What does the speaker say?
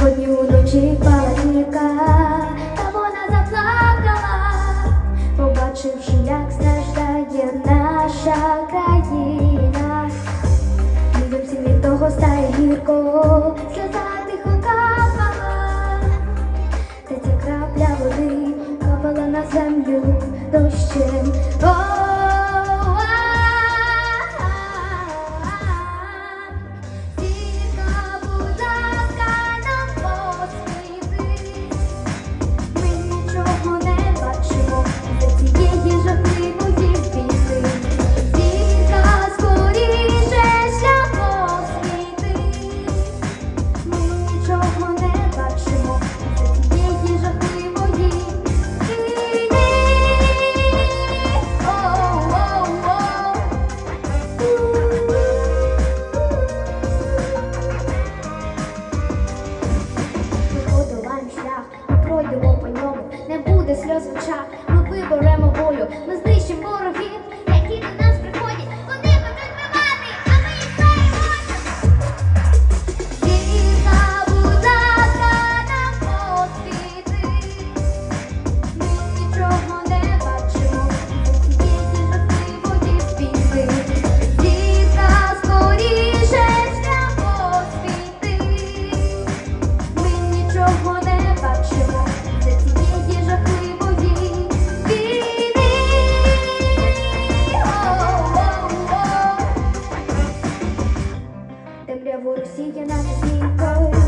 Сьогодні уночі впала зірка, та вона заплакала, побачивши, як страждає наша країна. Людям всім від того стає гірко, сльоза тихо капала, та ця крапля води капала на землю, Paulo Темряву Росія на ніколи.